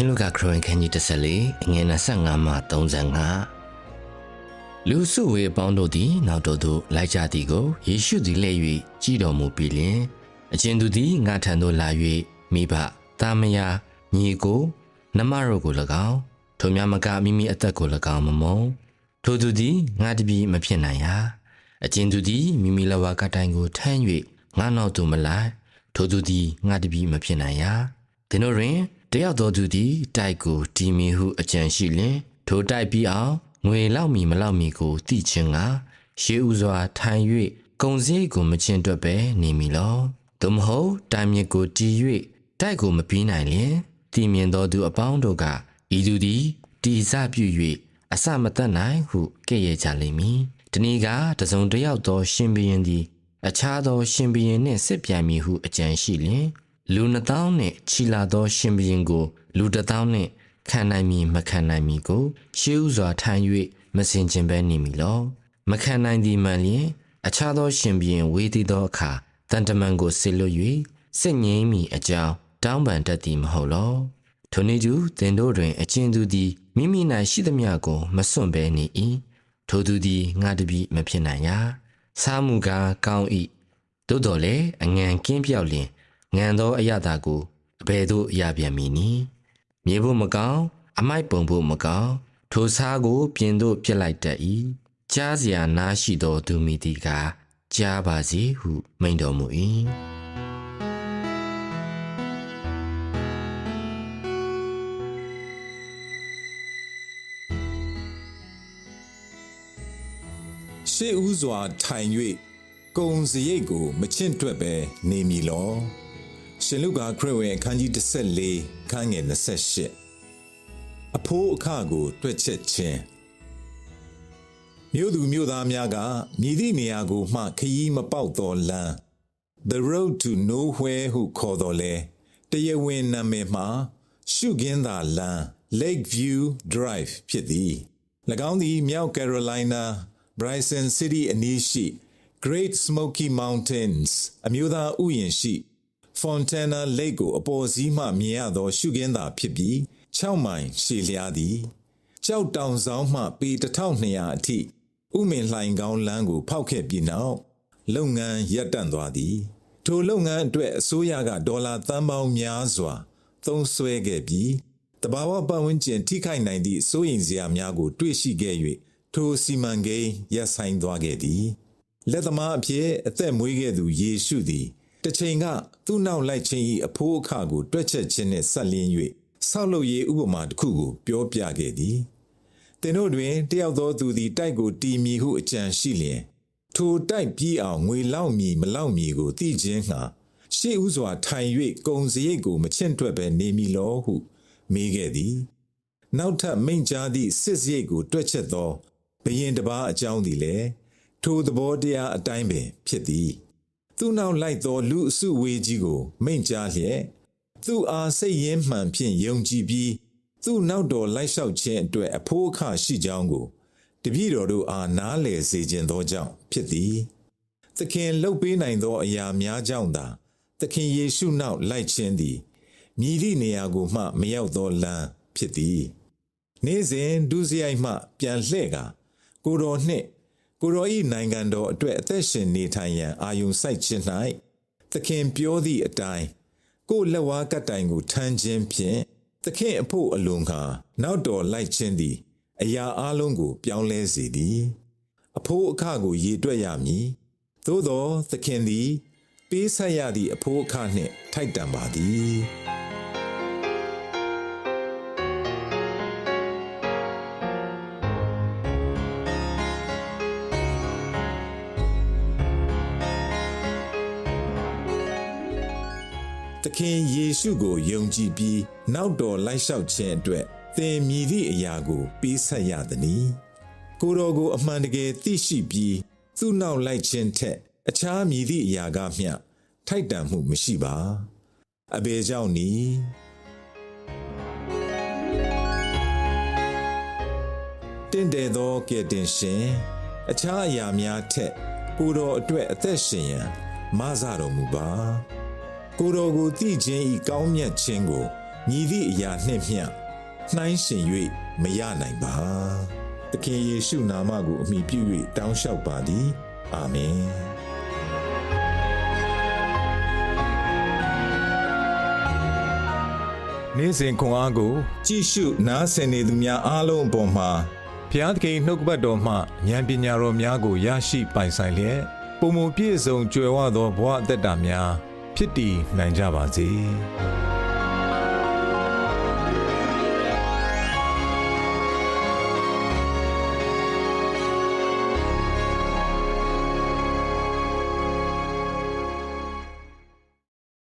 ရှင်လူကခရိုင်ခန်းကြီး14အငယ်25မှ35လူစုဝေအပေါင်းတို့သည် နောက်တော်သို့လိုက်ကြသည်ကိုယေရှုသည်လှည့်၍ကြည်တော်မူပြီးလျှင်အကျဉ်သူသည်ငါထံသို့လာ၍မိဘတာမယာညီကိုနမတို့ကို၎င်းထိုများမကမိမိအသက်ကို၎င်းမမုံထိုသူသည်ငါတပြီမဖြစ်နိုင်ရာအကျဉ်သူသည်မိမိလဝကတိုင်ကိုထမ်း၍ငါနောက်သို့မလိုက်ထိုသူသည်ငါတပြီမဖြစ်နိုင်ရာသင်တို့တွင် တယောက်သောသူသည်တိုက်ကိုတီမီဟုအကြံရှိလျင်ထိုတိုက်ပြီးအောင်ငွေလောက်မီမလောက်မီကိုသိချင်းကရှေးဥစွာထိုင်၍ကုံစည်းကိုမချင်တွက်ပဲနေမီလောသို့မဟုတ်တိုင်မြစ်ကိုတီ၍တိုက်ကိုမပြီးနိုင်လျင်တည်မြင်သောသူအပေါင်းတို့ကဤသူသည်တီစပြု၍အစမတတ်နိုင်ဟုကဲ့ရဲ့ကြလိမ့်မည်ဒီနေ့ကတစုံတစ်ယောက်သော ရှင်ဘီရင်သည် အခြားသော ရှင်ဘီရင်နှင့်စစ်ပြိုင်မည်ဟုအကြံရှိလျင် လူနှစ်သောင်းနှင့်ချီလာသော ရှင်ဘရင်ကို လူတစ်သောင်းနှင့်ခံနိုင်မည်မခံနိုင်မည်ကိုရှေးဥစွာထိုင်၍မစင်ကျင်ပဲနေမည်လောမခံနိုင်သည်မှန်လျင် အခြားသောရှင်ဘရင်ဝေးသည်သောအခါတန်တမန်ကိုဆေလွတ်၍စစ်ငိမ့်မိအကြောင်းတောင်းပန်တတ်သည်မဟုတ်လောထိုနည်းတူသင်တို့တွင်အချင်းသူသည်မိမိ၌ရှိသမျှကိုမစွန့်ဘဲနေ၏ထိုသူသည်ငါတပြီမဖြစ်နိုင်ရာစားမှုကားကောင်း၏သို့တော်လည်းအငံကင်းပြောက်လျင် ငံသောအရသာကိုအဘယ်သို့အရပြန်မည်နည်းမြေဖို့မကောင်းအမိုက်ပုံဖို့မကောင်းထိုစားကို ပြင်သို့ပြစ်လိုက်တတ်၏ကြားစရာနားရှိသောသူမိသည်ကကြားပါစေဟုမိန့်တော်မူ၏ရှေ့ဦးစွာထိုင်၍ကုံစရိတ်ကို မချင့်တွက်ပဲနေမည်လော ရှင်လုကာခရစ်ဝင်အခန်းကြီး14ခန်းငယ်28အဖိုးအခကို တွက်ချက်ခြင်းမြို့သူမြို့သားများကမြည်သည့်နေရာကိုမှခရီးမပေါက်တော်လမ်း The road to nowhere ဟုခေါ်တော်လဲတရားဝင်နာမည်မှာရှုခင်းသာလမ်း Lake View Drive ဖြစ်သည်၎င်းသည်မြောက်ကယ်ရိုလိုင်းနာ Bryson City အနီးရှိ Great Smoky Mountains အမျိုးသားဥယျာဉ်ရှိ Fontana Lake ကိုအပေါ်စီးမှမြင်ရသောရှုခင်းသာဖြစ်ပြီး6မိုင်ရှည်လျားသည်ကြောက်တောင်ဆောင်မှပေ1200အထိဥမင်လှိုင်ကောင်းလမ်းကို ဖောက်ခဲ့ပြီးနောက်လုပ်ငန်းရပ်တန့်သွားသည်ထိုလုပ်ငန်းအတွက်အစိုးရကဒေါ်လာသန်းပေါင်းများစွာ သုံးစွဲခဲ့ပြီးတဘာဝပတ်ဝန်းကျင်ထိခိုက်နိုင်သည့်စိုးရိမ်စရာများကို တွေ့ရှိခဲ့၍ထိုစီမံကိန်းရပ်ဆိုင်းသွားခဲ့သည်လက်သမားအဖြစ်အသက်မွေးခဲ့သူယေရှုသည် တစ်ချိန်ကသူ့နောက်လိုက်ခြင်း၏အဖိုးအခကိုတွက်ချက်ခြင်းနှင့်ဆက်လင်း၍ဆောက်လုပ်ရေးဥပမာတစ်ခုကိုပြောပြခဲ့သည်သင်တို့တွင်တယောက်သောသူသည်တိုက်ကိုတီမီဟုအကြံရှိလျင်ထိုတိုက်ပြီးအောင်ငွေလောက်မီမလောက်မီကိုသိခြင်းငှာရှေ့ဥစွာထိုင်၍ကုံစရိတ်ကိုမချင့်တွက်ပဲနေမီလောဟုမေးခဲ့သည်နောက်ထပ်မိန့်ကြားသည့်စစ်စရိတ်ကိုတွက်ချက်သောဘယင်တပားအကြောင်းသည်လည်းထိုသဘောတရားအတိုင်းပင်ဖြစ်သည် သူ့နောက်လိုက်သောလူအစုဝေးကြီးကို မိန့်ကြားလျက်သူ့အားစိတ်ရင်းမှန်ဖြင့်ယုံကြည်ပြီးသူ့နောက်တော်လိုက်လျှောက်ခြင်းအတွက်အဖို့အခရှိကြောင်းကိုတပည့်တော်တို့အားနားလည်စေခြင်းသောကြောင့်ဖြစ်သည်သခင်လှုပ်ပေးနိုင်သောအရာများကြောင့်သာသခင်ယေရှုနောက်လိုက်ခြင်းသည်မြည်သည့်နေရာကိုမှမရောက်သောလမ်းဖြစ်သည်နေ့စဉ်ဒုစရိုက်မှ ပြန်လှဲ့ကာကိုတော်နှင့် ကိုရောဤနိုင်ငံတော်အတွက်အသက်ရှင်နေထိုင်ရန်အာယုံစိုက်ခြင်း၌သခင်ပြောသည့်အတိုင်းကိုလက်ဝါးကတိုင်ကိုထမ်းခြင်းဖြင့်သခင်အဖို့အလွန်ခါနောက်တော်လိုက်ခြင်းသည် အရာအလုံးကို ပြောင်းလဲစေသည် အဖိုးအခကိုရေတွက်ရမည်သို့သောသခင်သည် ပေးဆက်ရသည့်အဖိုးအခနှင့်ထိုက်တန်ပါသည် သခင်ယေရှုကိုယုံကြည်ပြီးနောက်တော်လိုက်လျှောက်ခြင်းအတွက်သင်မြည်သည့်အရာကိုပေးဆက်ရသည်။ကိုယ်တော်ကိုအမှန်တကယ်သိရှိပြီးသူ့နောက်လိုက်ခြင်းထက်အခြားမြည်သည့်အရာကမျှထိုက်တန်မှုမရှိပါ။အဘယ်ကြောင့်နည်းတင့်တယ်သောကဲ့တင်ရှင်အခြားအရာများထက်ကိုယ်တော်အတွက်အသက်ရှင်ရန်မဆတော်မူပါ ကိုယ်တော်ကိုသိခြင်းဤကောင်းမြတ်ခြင်းကိုညီသည့်အရာနှင့်မျှနှိုင်းရှင်၍မရနိုင်ပါသခင်ယေရှုနာမကိုအမိပြု၍တောင်းလျှောက်ပါသည်အာမင်နေ့စဉ်ခွန်အားကို ကြည့်ရှုနားဆင်နေသူများအားလုံးအပေါ်မှာဘုရားသခင်နှုတ်ကပတ်တော်မှဉာဏ်ပညာတော်များကိုရရှိပိုင်ဆိုင်လျက်ပုံမပြည့်စုံကြွယ်ဝသောဘဝအသက်တာများ ဖြစ်တည်နိုင်ကြပါစေ။